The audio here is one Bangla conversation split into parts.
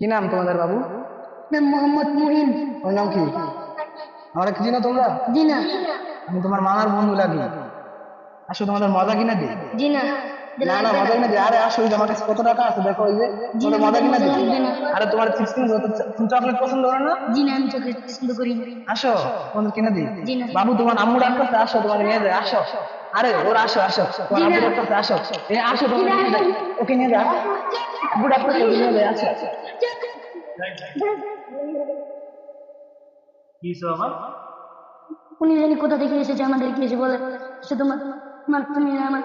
কি নাম তোমাদের বাবু? নাম মোহাম্মদ মুহিন। ওর নাম কি? আমরা কি চিনো তোমরা? জিনা। আমি তোমার মামার বন্ধু লাগি। আসো তোমাদের মজা কিনা দিই জি না না না মজা কিনে আরে আসো আমার কাছে কত টাকা আছে দেখো ওই যে তোমাদের মজা কিনে দিই আরে তোমার সিক্সটিন তুমি চকলেট পছন্দ করো না? জি না আমি চকলেট পছন্দ করি। আসো তোমাদের কিনে দিই বাবু তোমার আম্মু ডাকতেছে আসো তোমার নিয়ে যায় আসো। আরে ওরা আসো আসো। তোমার আম্মু ডাকতেছে আসো। এ আসো তোমার নিয়ে যায়। ওকে নিয়ে যায় আব্বু ডাকতেছে নিয়ে যায় আসো। কি আমার উনি জানি কোথা থেকে এসেছে আমাদেরকে এসে বলে সে তোমার তোমার তুমি আমার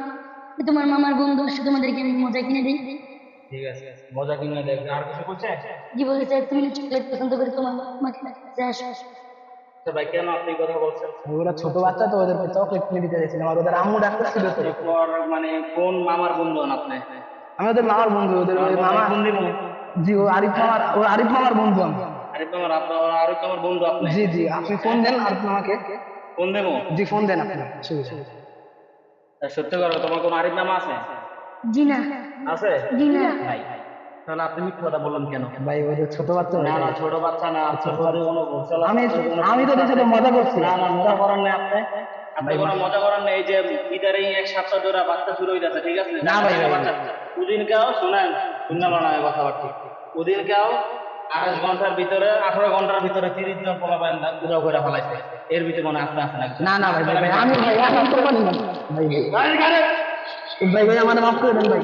তোমার মামার বন্ধু সে তোমাদেরকে আমি মজা কিনে দিই। ঠিক আছে মজা কিনে দেখ আর কিছু বলছে? জি বলেছে তুমি চকলেট পছন্দ করে তোমার মাকে ডাকতেছে আসো। আসো ভাই কেন আপনি কথা বলছেন? ওরা ছোট বাচ্চা তো ওদেরকে চকলেট কিনে দিতে চাইছিলাম আর ওদের আম্মু ডাকতেছিল তো। মানে কোন মামার বন্ধু আপনি? আমি ওদের মামার বন্ধু ওদের মামা বন্ধু জি ও আরিফ মামার ও আরিফ মামার বন্ধু আমি আরে তোমার আপনার আরও তোমার বন্ধু আপনি। জি জি আপনি ফোন দেন আরিফ মামাকে। কোন দেবো? জি ফোন দেন আপনি। ঠিক আছে। তা সত্যি কথা তোমার কোন আরিফ নাম আছে? জি না আছে? জি না ভাই। তাহলে আপনি মিথ্যা কথা বললেন কেন? ভাই ওদের ছোট বাচ্চা না না ছোট বাচ্চা না ছোট আমি আমি তো সাথে মজা করছি। না না মজা করার নেই আপনি? আপনি কোনো মজা করার নেই এই যে ঈদের এক সপ্তাহ ধরে বাচ্চা শুরু হয়ে যাচ্ছে ঠিক আছে? না ভাই, ভাই, বাচ্চা। ওদিন কেউ শোনেন। শুনলাম না কথাবার্তা। ওদিন কেউ আঠাশ ঘণ্টার ভিতরে আঠারো ঘণ্টার ভিতরে তিরিশ জন পোলা পায় উদাও করে ফেলাইছে। এর ভিতরে মনে আস্তে আস্তে লাগছে না না ভাই ভাই ভাই, আমি ভাই আমি তো পারি না। ভাই ভাই ভাই ভাই আমার মাফ করে দেন ভাই।